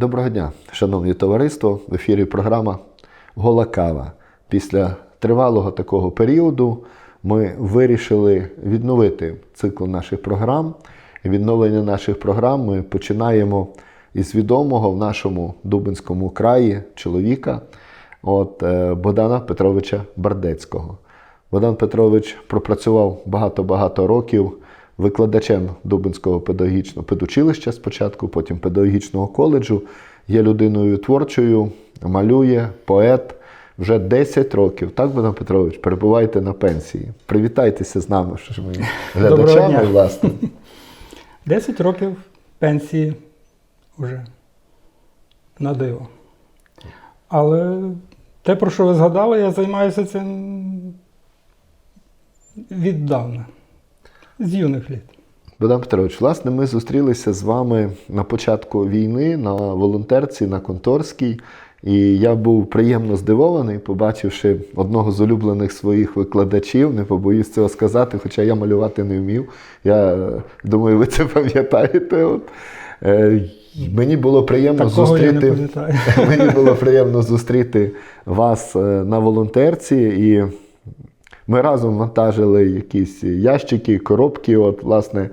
Доброго дня, шановні товариство. В ефірі програма Гола Кава. Після тривалого такого періоду ми вирішили відновити цикл наших програм. Відновлення наших програм ми починаємо із відомого в нашому Дубинському краї чоловіка от, е, Богдана Петровича Бардецького. Богдан Петрович пропрацював багато-багато років викладачем Дубинського педагогічного педучилища спочатку, потім педагогічного коледжу. Є людиною творчою, малює, поет. Вже 10 років, так, Богдан Петрович, перебуваєте на пенсії. Привітайтеся з нами, що ж ми глядачами, власне. 10 років пенсії вже на диво. Але те, про що ви згадали, я займаюся цим віддавна, з юних літ. Богдан Петрович, власне, ми зустрілися з вами на початку війни на волонтерці на Конторській. І я був приємно здивований, побачивши одного з улюблених своїх викладачів, не побоюсь цього сказати, хоча я малювати не вмів. Я думаю, ви це пам'ятаєте. От. Е, Мені було приємно Такого зустріти. Мені було приємно зустріти вас е, на волонтерці, і ми разом вантажили якісь ящики, коробки, от, власне, е,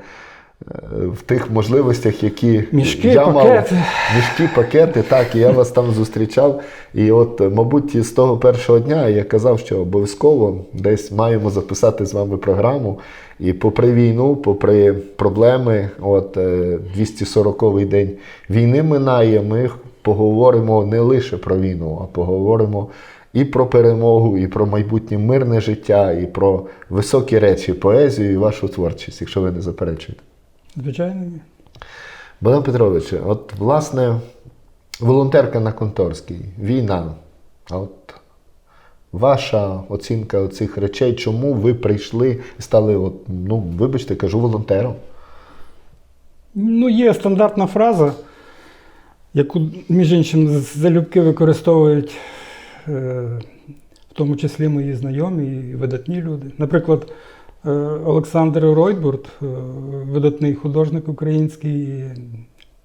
в тих можливостях, які Мішки, я мав. пакети. Мішки, пакети, так, і я вас там зустрічав. І от, е, мабуть, з того першого дня я казав, що обов'язково десь маємо записати з вами програму. І попри війну, попри проблеми, от е, 240-й день війни минає, ми поговоримо не лише про війну, а поговоримо і про перемогу, і про майбутнє мирне життя, і про високі речі, поезію і вашу творчість, якщо ви не заперечуєте. Звичайно, ні. Богдан Петрович, от власне, волонтерка на Конторській, війна. А От ваша оцінка цих речей, чому ви прийшли і стали, от, ну, вибачте, кажу, волонтером? Ну, є стандартна фраза, яку, між іншим, залюбки використовують, в тому числі мої знайомі і видатні люди. Наприклад, е, Олександр Ройтбурт, е, видатний художник український,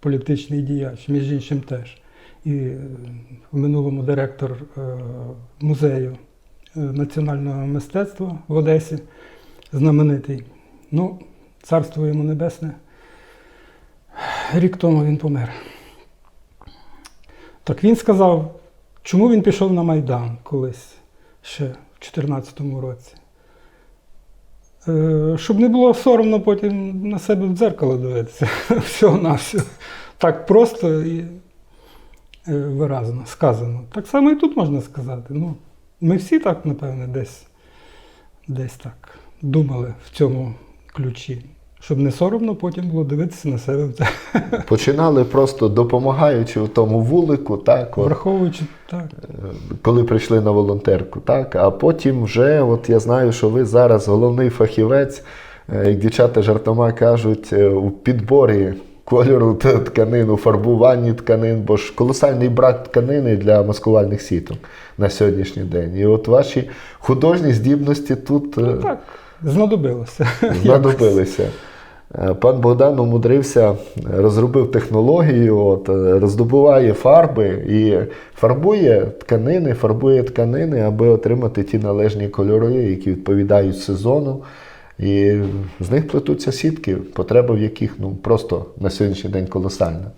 політичний діяч, між іншим теж. І е, в минулому директор е, музею е, національного мистецтва в Одесі, знаменитий. Ну, царство йому небесне. Рік тому він помер. Так він сказав, чому він пішов на Майдан колись ще в 2014 році. Е, щоб не було соромно потім на себе в дзеркало дивитися. Всього на все. Так просто і е, виразно сказано. Так само і тут можна сказати. Ну, ми всі так, напевне, десь, десь так думали в цьому ключі. Щоб не соромно потім було дивитися на себе. Починали просто допомагаючи у тому вулику, так, от, Враховуючи так. коли прийшли на волонтерку, так, а потім вже, от я знаю, що ви зараз головний фахівець, е, як дівчата жартома кажуть, е, у підборі кольору тканин, у фарбуванні тканин, бо ж колосальний брак тканини для маскувальних сіток на сьогоднішній день. І от ваші художні здібності тут е, Так, знадобилося. знадобилися. Е, Пан Богдан умудрився, розробив технологію, от, е, роздобуває фарби і фарбує тканини, фарбує тканини, аби отримати ті належні кольори, які відповідають сезону. І з них плетуться сітки, потреба в яких ну, просто на сьогоднішній день колосальна.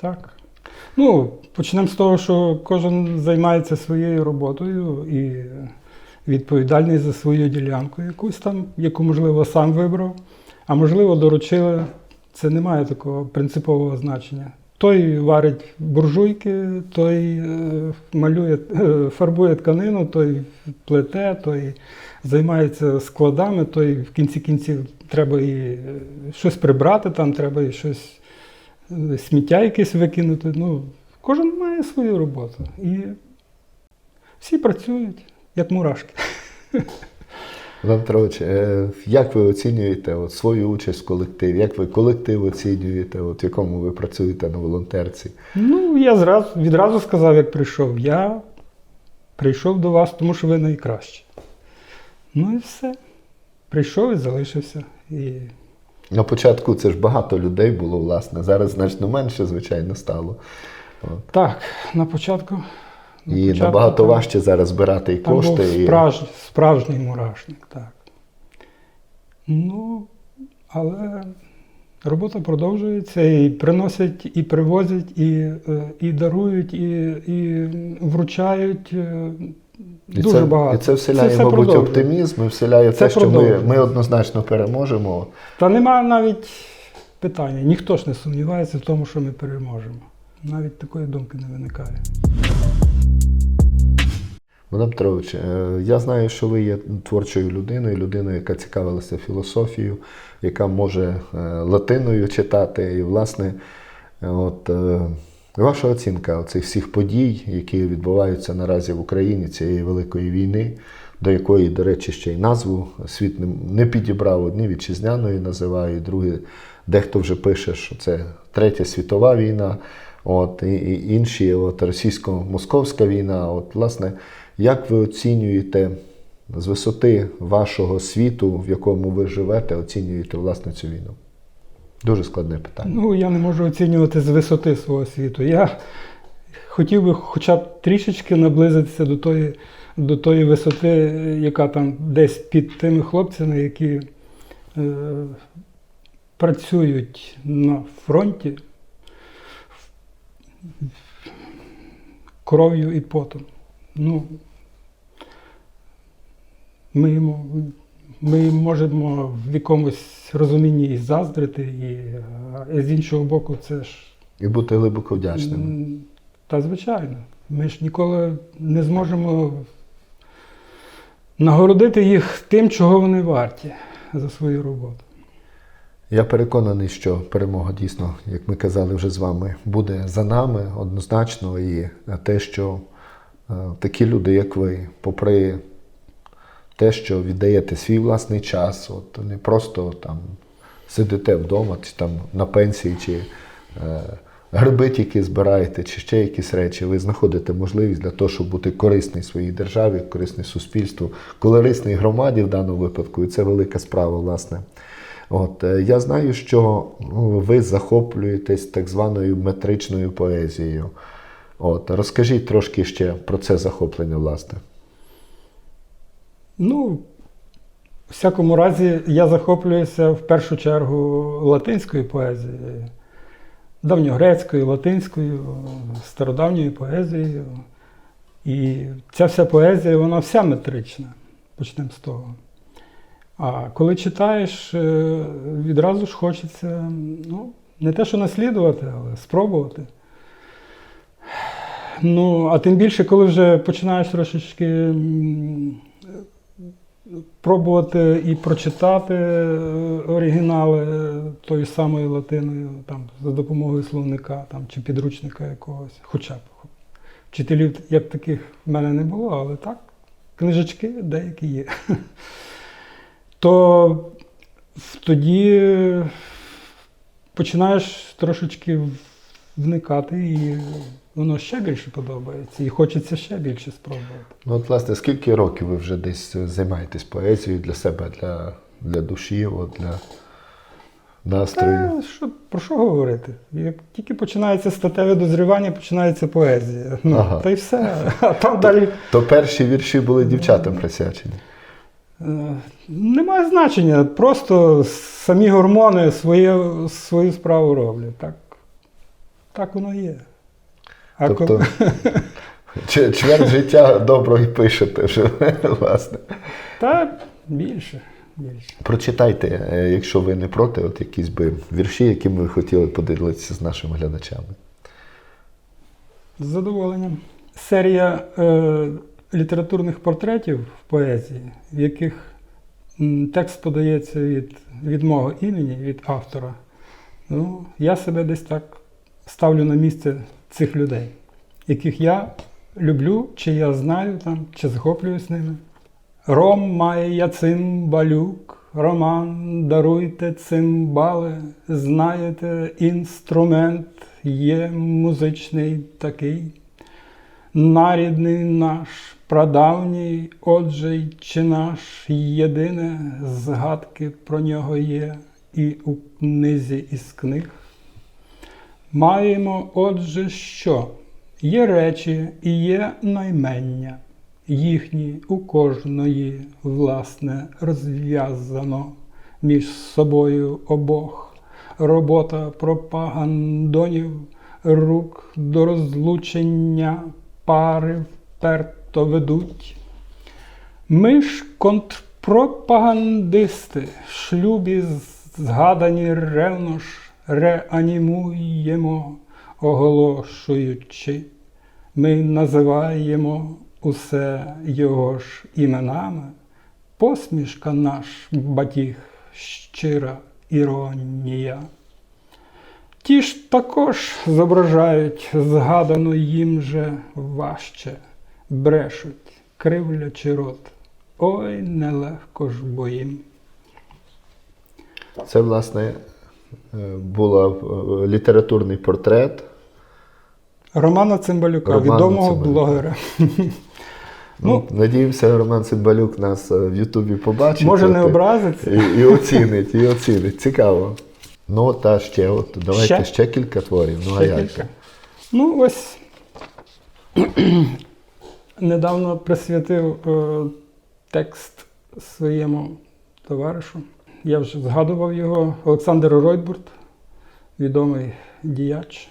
Так. Ну, почнемо з того, що кожен займається своєю роботою і відповідальний за свою ділянку, якусь там, яку, можливо, сам вибрав, а можливо, доручили. Це не має такого принципового значення. Той варить буржуйки, той е, малює, е, фарбує тканину, той плете, той займається складами, той в кінці кінців треба і е, щось прибрати, там треба і щось сміття якесь викинути. Ну, кожен має свою роботу. І всі працюють, як мурашки. Іван Петрович, е, як ви оцінюєте от, свою участь в колективі? Як ви колектив оцінюєте, от, в якому ви працюєте на волонтерці? Ну, я зразу, відразу сказав, як прийшов. Я прийшов до вас, тому що ви найкращі. Ну і все. Прийшов і залишився. І На початку це ж багато людей було, власне. Зараз значно менше, звичайно, стало. От. Так, на початку. На І початку набагато там- важче зараз збирати і Там кошти. був і... справжній мурашник, так. Ну, але робота продовжується і приносять, і привозять, і, е, і дарують, і, і вручають. е, І Дуже це, багато. І це вселяє, все мабуть, оптимізм, і вселяє Це те, що ми, ми однозначно переможемо. Та немає навіть питання. Ніхто ж не сумнівається в тому, що ми переможемо. Навіть такої думки не виникає. Богдан Петрович, е, я знаю, що ви є творчою людиною, людиною, яка цікавилася філософією, яка може е, латиною читати. І, власне, от, е, ваша оцінка цих всіх подій, які відбуваються наразі в Україні цієї великої війни, до якої, до речі, ще й назву світ не, підібрав. Одні вітчизняною називають, другі дехто вже пише, що це Третя світова війна. От, і, і інші, от російсько-московська війна. От, власне, як ви оцінюєте з висоти вашого світу, в якому ви живете, оцінюєте власне цю війну? Дуже складне питання. Ну, я не можу оцінювати з висоти свого світу. Я хотів би хоча б трішечки наблизитися до тої, до тої висоти, яка там десь під тими хлопцями, які е, працюють на фронті кров'ю і потом. Ну, ми, йому, ми можемо в якомусь розумінні і заздрити, і а з іншого боку, це ж І бути глибоко вдячними. та звичайно. Ми ж ніколи не зможемо нагородити їх тим, чого вони варті за свою роботу. Я переконаний, що перемога дійсно, як ми казали вже з вами, буде за нами однозначно. І те, що е, такі люди, як ви, попри те, що віддаєте свій власний час, от не просто там сидите вдома, чи там на пенсії, чи е, гриби тільки збираєте, чи ще якісь речі, ви знаходите можливість для того, щоб бути корисний своїй державі, корисний суспільству, корисний громаді в даному випадку, і це велика справа, власне. От, е, я знаю, що ну, ви захоплюєтесь так званою метричною поезією. От, розкажіть трошки ще про це захоплення, власне. Ну, в всякому разі, я захоплююся в першу чергу латинською поезією, давньогрецькою, латинською, стародавньою поезією. І ця вся поезія, вона вся метрична. Почнемо з того. А коли читаєш, е, відразу ж хочеться, ну, не те, що наслідувати, але спробувати. Ну, а тим більше, коли вже починаєш трошечки пробувати і прочитати е, оригінали е, тою самою латиною, там, за допомогою словника там, чи підручника якогось, хоча б. Вчителів як таких в мене не було, але так, книжечки деякі є. То тоді починаєш трошечки вникати, і воно ще більше подобається, і хочеться ще більше спробувати. Ну, от, власне, скільки років ви вже десь займаєтесь поезією для себе, для, для душі, от, для настрою? Та, що, про що говорити? Як тільки починається статеве дозрівання, починається поезія. Ну, Ага. Та й все. А там далі То перші вірші були дівчатам присвячені. Е, немає значення. Просто самі гормони своє, свою справу роблять. Так, так воно є. А Тобто коли- чверть життя добро і пишете вже, власне. Та більше. більше. Прочитайте, е, якщо ви не проти, от якісь би вірші, якими ви хотіли поділитися з нашими глядачами. З задоволенням. Серія е, літературних портретів в поезії, в яких текст подається від, від мого імені, від автора. Ну, я себе десь так ставлю на місце цих людей, яких я люблю, чи я знаю там, чи захоплююсь ними. Ром має я цимбалюк, Роман, даруйте цимбали, знаєте, інструмент є музичний такий. Нарідний наш, прадавній, отже чи наш єдине згадки про нього є, і у книзі із книг. Маємо, отже, що є речі і є наймення, їхні у кожної, власне, розв'язано між собою обох. Робота пропагандонів, рук до розлучення пари вперто ведуть. Ми ж контрпропагандисти, шлюбі згадані ревно ж реанімуємо, оголошуючи. Ми називаємо усе його ж іменами. Посмішка наш батіг, щира іронія. Ті ж також зображають згадану їм же важче, брешуть, кривлячи рот. Ой, нелегко ж бо їм. Це, власне, е, був літературний портрет. Романа Цимбалюка, Романа відомого Цимбалюка. блогера. Ну, надіємося, Роман Цимбалюк нас е, в Ютубі побачить. Може не образиться. І, і оцінить, і оцінить. Цікаво. Ну, та ще, от, давайте ще, Ще? кілька творів. Ну, а Ще як? кілька. Ну, ось недавно присвятив е, текст своєму товаришу. Я вже згадував його. Олександр Ройтбурт, відомий діяч,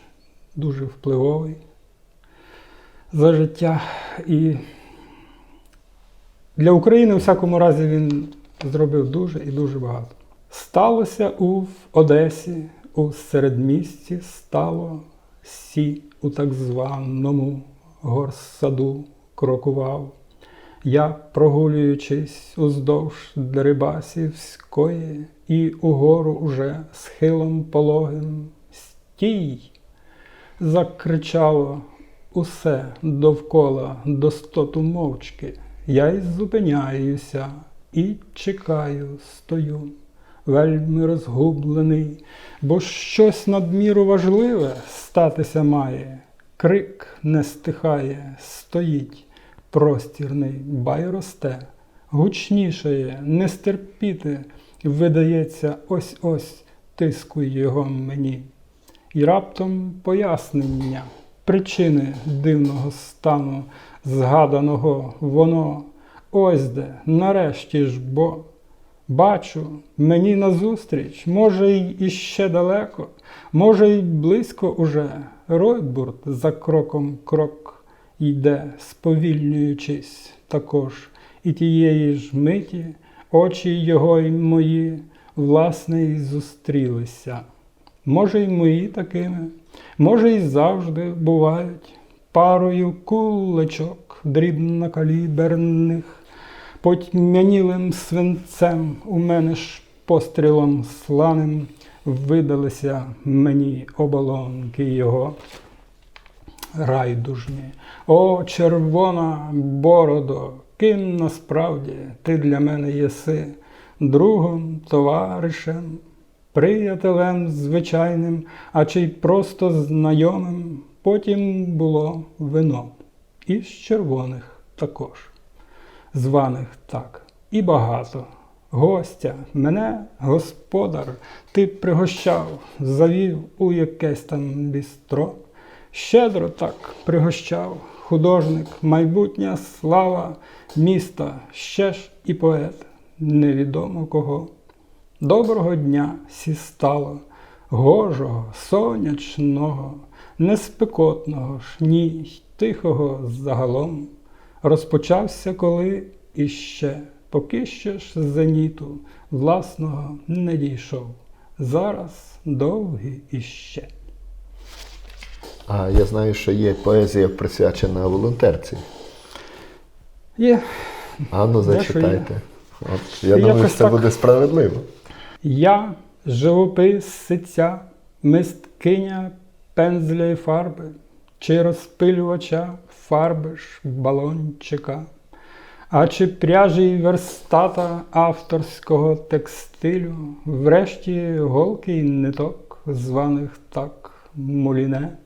дуже впливовий за життя. І для України, у всякому разі, він зробив дуже і дуже багато. Сталося у Одесі, у середмісті стало сі у так званому горсаду крокував. Я, прогулюючись уздовж Дерибасівської, і угору уже схилом пологим стій, закричало усе довкола достоту мовчки. Я й зупиняюся і чекаю, стою, вельми розгублений, бо щось надміру важливе статися має. Крик не стихає, стоїть, простірний бай росте, гучнішає, не стерпіти, видається, ось ось тискуй його мені. І раптом пояснення причини дивного стану, згаданого воно, ось де, нарешті ж, бо бачу, мені назустріч, може, й іще далеко, може, й близько уже. Ройтбурт за кроком крок йде, сповільнюючись також, і тієї ж миті очі його й мої, власне, й зустрілися. Може, й мої такими, може, й завжди бувають парою кулечок дрібнокаліберних, потьмянілим свинцем у мене ж пострілом сланим видалися мені оболонки його райдужні. О, червона бородо, ким насправді ти для мене єси, другом, товаришем, приятелем звичайним, а чи й просто знайомим. Потім було вино, із червоних також, званих так, і багато. Гостя, мене, господар, ти пригощав, завів у якесь там бістро. Щедро так пригощав художник, майбутня слава міста, ще ж і поет, невідомо кого. Доброго дня сістало, гожого, сонячного, неспекотного ж, ні, й тихого загалом. Розпочався коли іще, поки ще ж зеніту власного не дійшов. Зараз довгий іще. А я знаю, що є поезія присвячена волонтерці. Є А ну зачитайте. От, я думаю, що це так. буде справедливо. Я живописиця, мисткиня пензля і фарби, чи розпилювача фарби ж балончика, а чи пряжі й верстата авторського текстилю, врешті голки й ниток, званих так муліне,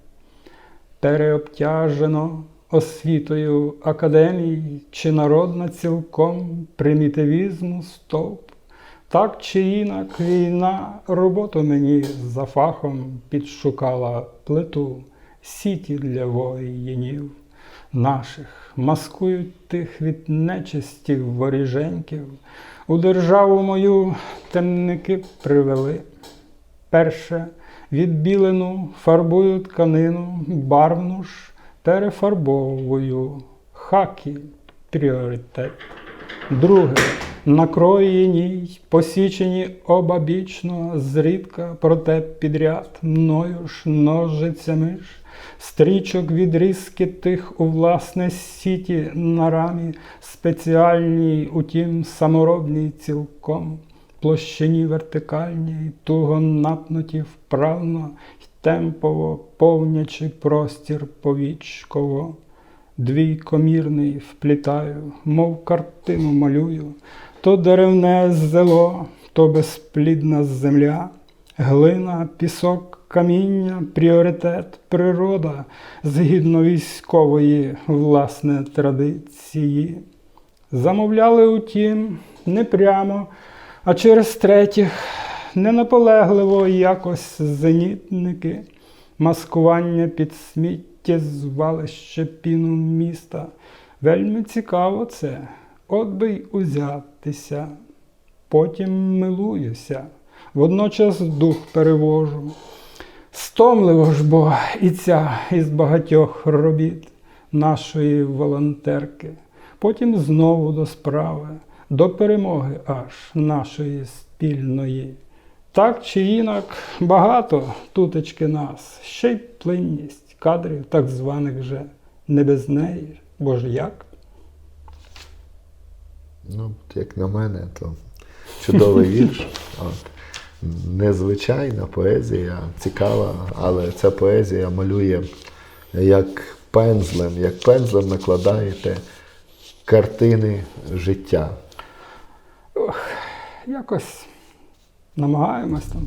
переобтяжено освітою академій, чи народна цілком примітивізму стовп, Так чи інак війна роботу мені за фахом підшукала плиту, сіті для воїнів наших, маскують тих від нечисті воріженьків. У державу мою темники привели. Перше відбілену фарбую тканину, барвну ж перефарбовую. Хакі пріоритет. Друге. Накроєній, посічені обабічно, зрідка, проте підряд, мною ж ножицями ж, стрічок відрізки тих у власне сіті на рамі, спеціальній, утім, саморобній цілком, площині вертикальній, туго напнуті вправно й темпово, повнячи простір повічково. Двійкомірний вплітаю, мов картину малюю, то деревне зело, то безплідна земля, глина, пісок, каміння, пріоритет, природа, згідно військової, власне, традиції. Замовляли, утім, не прямо, а через третіх, ненаполегливо якось зенітники, маскування під сміттєзвалище піну міста. Вельми цікаво це, от би й узятися. Потім милуюся, водночас дух перевожу. Стомливо ж бо і ця із багатьох робіт нашої волонтерки. Потім знову до справи, до перемоги аж нашої спільної. Так чи інак, багато тутечки нас, ще й плинність кадрів так званих же не без неї. Бо ж як? Ну, як на мене, то чудовий вірш. От. Незвичайна поезія, цікава, але ця поезія малює як пензлем, як пензлем накладаєте картини життя. Якось намагаємось там.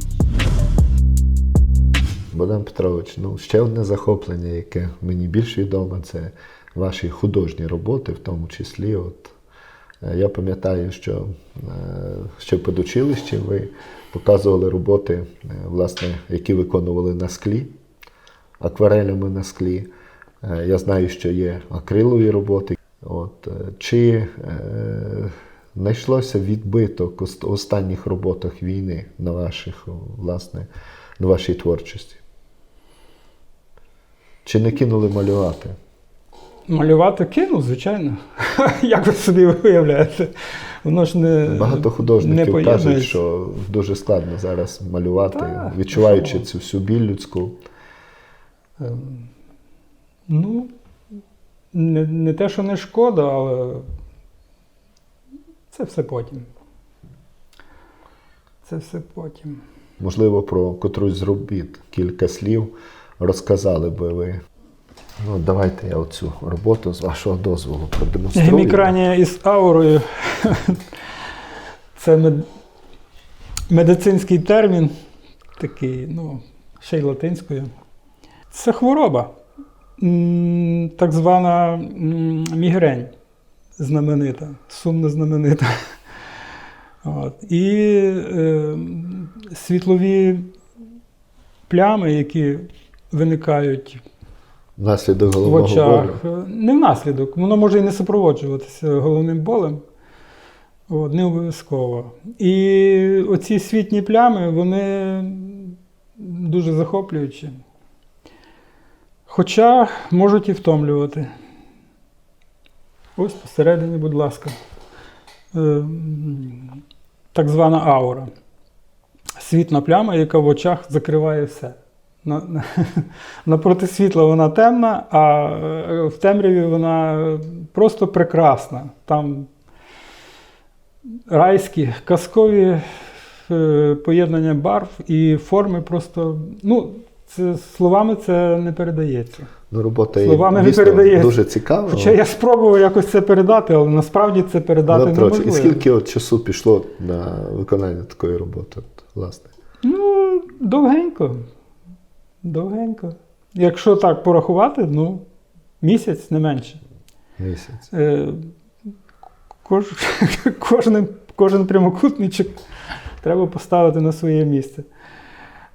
Богдан Петрович, ну ще одне захоплення, яке мені більш відоме, це ваші художні роботи, в тому числі. От, е, я пам'ятаю, що е, ще в педучилищі ви показували роботи, е, власне, які виконували на склі, акварелями на склі. Я знаю, що є акрилові роботи. От, чи знайшлося відбиток у останніх роботах війни на ваших, власне, на вашій творчості? Чи не кинули малювати? Малювати кинув, звичайно. Як ви собі уявляєте? Воно ж не Багато не художників кажуть, що дуже складно зараз малювати, Так, відчуваючи що? цю всю біль людську. Ем, Ну, не, не те, що не шкода, але це все потім. Це все потім. Можливо, про котрусь з робіт кілька слів розказали би ви. Ну, давайте я оцю роботу з вашого дозволу продемонструю. Гемікранія із аурою. Це мед... медицинський термін, такий, ну, ще й латинською. Це хвороба, так звана мігрень знаменита, сумно знаменита. От. І е, світлові плями, які виникають Внаслідок в очах. болю. Не внаслідок, воно може і не супроводжуватися головним болем. От, не обов'язково. І оці світні плями, вони дуже захоплюючі. Хоча можуть і втомлювати. Ось посередині, будь ласка. Ем, Так звана аура. Світна пляма, яка в очах закриває все. На, на, напроти світла вона темна, а е, в темряві вона просто прекрасна. Там райські, казкові е, поєднання барв і форми просто. Ну, це, словами це не передається. Ну, робота Словами не передається. дуже цікава. Хоча я спробував якось це передати, але насправді це передати Богдан Петрович, і скільки от часу пішло на виконання такої роботи? От, власне? Ну, довгенько. Довгенько. Якщо так порахувати, ну, місяць не менше. Місяць. Е, кож, кожен, кожен прямокутничок треба поставити на своє місце.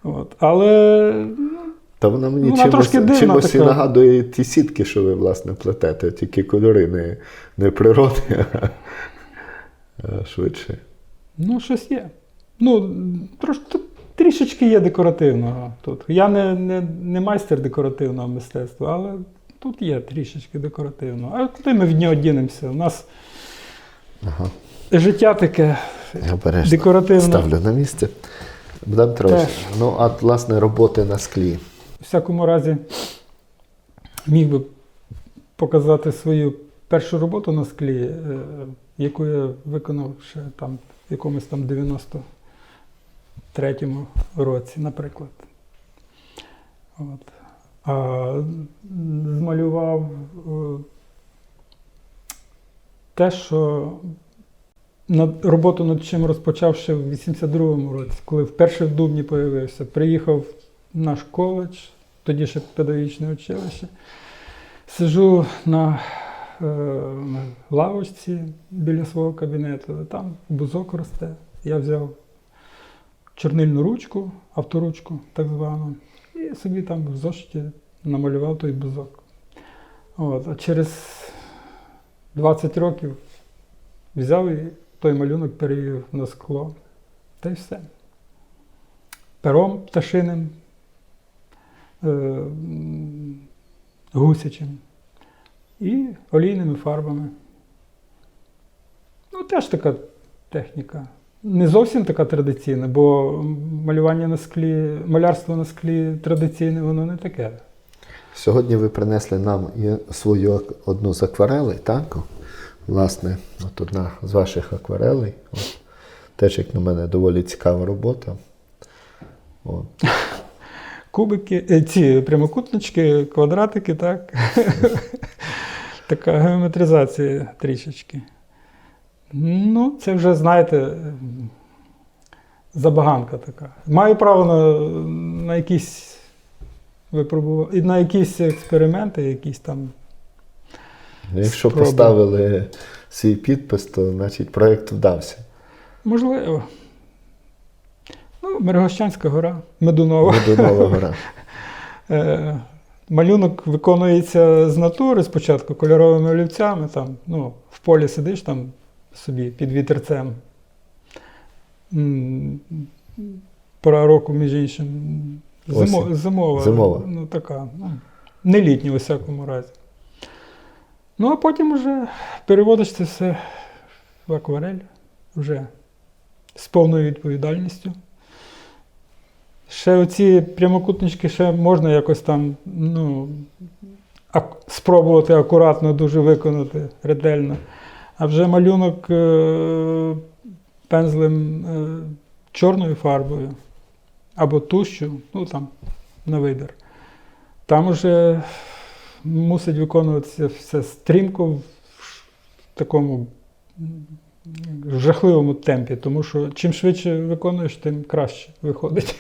От. Але Та вона мені Вона чимось, дивна чимось і нагадує ті сітки, що ви, власне, плетете, тільки кольори не, не природи, а, а швидше. ну, щось є. Ну, трош, тут трішечки є декоративного тут. Я не, не, не майстер декоративного мистецтва, але тут є трішечки декоративного. А куди ми від нього дінемося? У нас Ага. життя таке Я декоративне. ставлю на місце. Богдан Петрович, ну, а власне роботи на склі. У всякому разі міг би показати свою першу роботу на склі, е, яку я виконав ще там в якомусь там 93-му році, наприклад. От. А змалював е, те, що над, роботу над чим розпочав ще в 82-му році, коли вперше в Дубні появився. Приїхав в наш коледж, тоді ще педагогічне училище. Сижу на е, лавочці біля свого кабінету, там бузок росте. Я взяв чорнильну ручку, авторучку так звану, і собі там в зошиті намалював той бузок. От, а через 20 років взяв і той малюнок перевів на скло. Та й все. Пером пташиним, гусячим і олійними фарбами. Ну, теж така техніка. Не зовсім така традиційна, бо малювання на склі, малярство на склі традиційне, воно не таке. Сьогодні ви принесли нам свою одну з акварелей, так? Власне, от одна з ваших акварелей. От. Теж, як на мене, доволі цікава робота. От. Кубики, е, ці прямокутнички, квадратики, так. така геометризація трішечки. Ну, це вже, знаєте, забаганка така. Маю право на, на якісь випробування, на якісь експерименти, якісь там. Якщо Спроба. поставили свій підпис, то значить проєкт вдався. Можливо. Миргощанська гора, Медунова. Медунова гора. Е, Малюнок виконується з натури спочатку кольоровими олівцями. Там, ну, в полі сидиш там собі під вітерцем. Пора року, між іншим. Зимо, зимова. Зимова. Ну, така. Ну, не літня, у всякому разі. Ну, а потім вже переводиш це все в акварель вже з повною відповідальністю. Ще оці прямокутнички ще можна якось там ну, спробувати акуратно дуже виконати, ретельно. А вже малюнок е- пензлем е- чорною фарбою або тущу, ну там на вибір. Там вже мусить виконуватися все стрімко в такому жахливому темпі, тому що чим швидше виконуєш, тим краще виходить.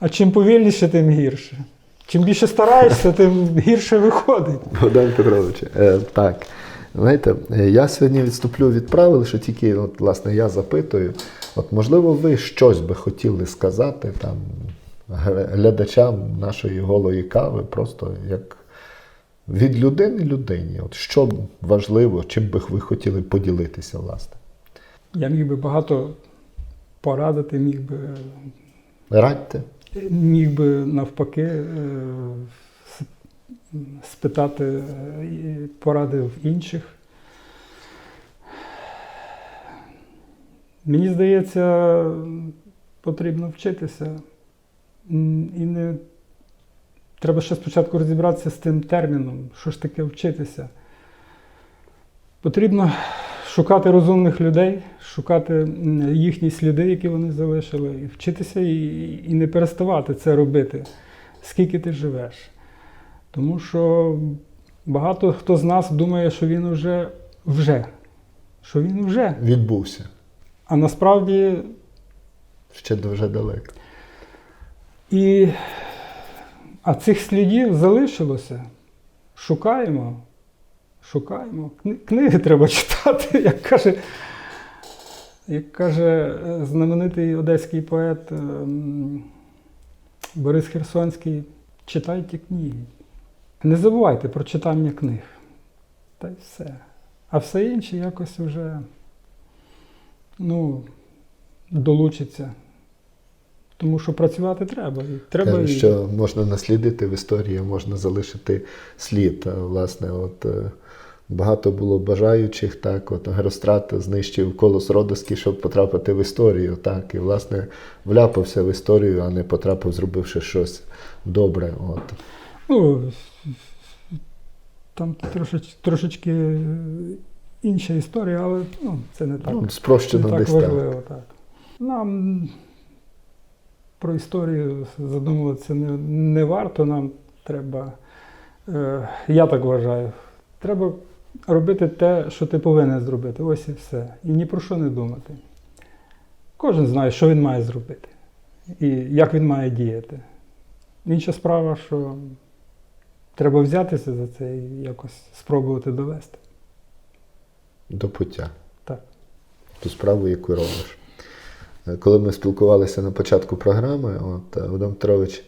А чим повільніше, тим гірше. Чим більше стараєшся, тим гірше виходить. Богдан Петрович, е, так. Знаєте, е, я сьогодні відступлю від правил, що тільки, от, власне, я запитую. От, можливо, ви щось би хотіли сказати там глядачам нашої голої кави, просто як від людини людині. От що важливо, чим би ви хотіли поділитися, власне? Я міг би багато порадити, міг би, Радьте. Міг би навпаки е, спитати е, поради в інших. Мені здається, потрібно вчитися. І не треба ще спочатку розібратися з тим терміном, що ж таке вчитися. Потрібно шукати розумних людей, шукати їхні сліди, які вони залишили, і вчитися і, і не переставати це робити, скільки ти живеш. Тому що багато хто з нас думає, що він вже вже, що він вже. Відбувся. А насправді Ще дуже далеко. І а цих слідів залишилося. Шукаємо. Шукаємо. Книги треба читати, як каже Як каже е, знаменитий одеський поет ем, Борис Херсонський, читайте книги. Не забувайте про читання книг. Та й все. А все інше якось вже ну, долучиться. Тому що працювати треба. І треба Кажуть, і... що можна наслідити в історії, а можна залишити слід. Власне, от е, багато було бажаючих, так, от Герострат знищив колос Родоський, щоб потрапити в історію, так, і власне вляпався в історію, а не потрапив, зробивши щось добре. От. Ну, там трошеч, трошечки інша історія, але ну, це не так. Ну, спрощено не так десь так. важливо, так. Нам про історію задумуватися не, не варто, нам треба, е, я так вважаю, треба робити те, що ти повинен зробити. Ось і все. І ні про що не думати. Кожен знає, що він має зробити і як він має діяти. Інша справа, що треба взятися за це і якось спробувати довести. До пуття. Так. Ту справу, яку робиш. Коли ми спілкувалися на початку програми, от Вадим Петрович, е,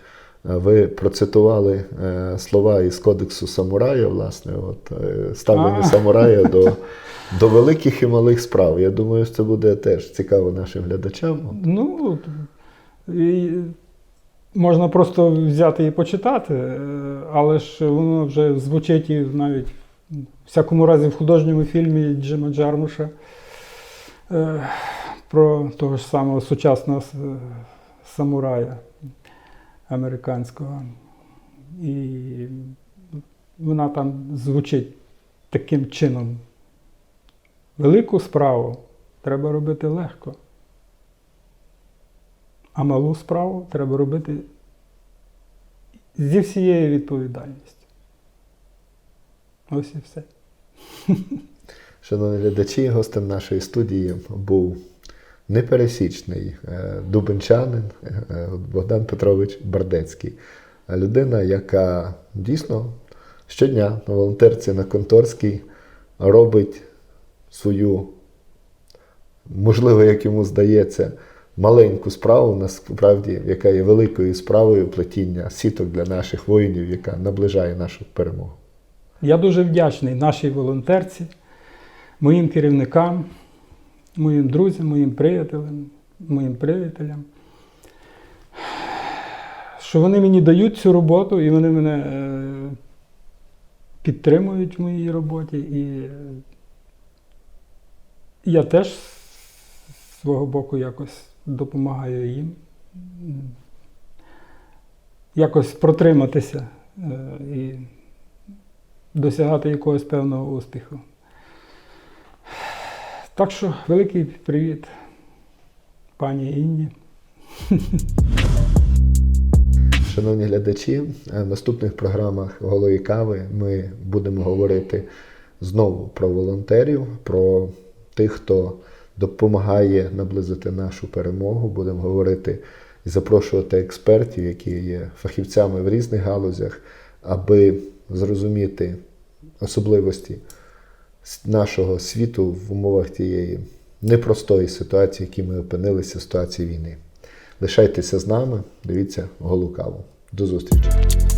ви процитували е, слова із кодексу самурая, власне, от, е, ставлення самурая до, до великих і малих справ. Я думаю, що це буде теж цікаво нашим глядачам. Ну, і можна просто взяти і почитати, е, але ж воно вже звучить і навіть в всякому разі в художньому фільмі Джима Джармуша е, про того ж самого сучасного самурая американського. І вона там звучить таким чином. Велику справу треба робити легко. А малу справу треба робити зі всією відповідальністю. Ось і все. Шановні глядачі, гостем нашої студії був непересічний е, дубенчанин е, Богдан Петрович Бардецький. Людина, яка дійсно щодня на волонтерці на Конторській робить свою, можливо, як йому здається, маленьку справу, насправді, яка є великою справою плетіння сіток для наших воїнів, яка наближає нашу перемогу. Я дуже вдячний нашій волонтерці, моїм керівникам, моїм друзям, моїм приятелям, моїм приятелям, що вони мені дають цю роботу і вони мене е, підтримують в моїй роботі. І я теж з свого боку якось допомагаю їм. Якось протриматися е, і досягати якогось певного успіху. Так що великий привіт пані Інні. Шановні глядачі, е, в наступних програмах Голої кави ми будемо говорити знову про волонтерів, про тих, хто допомагає наблизити нашу перемогу. Будемо говорити і запрошувати експертів, які є фахівцями в різних галузях, аби зрозуміти особливості нашого світу в умовах тієї непростої ситуації, в якій ми опинилися, ситуації війни. Лишайтеся з нами, дивіться голу каву. До зустрічі!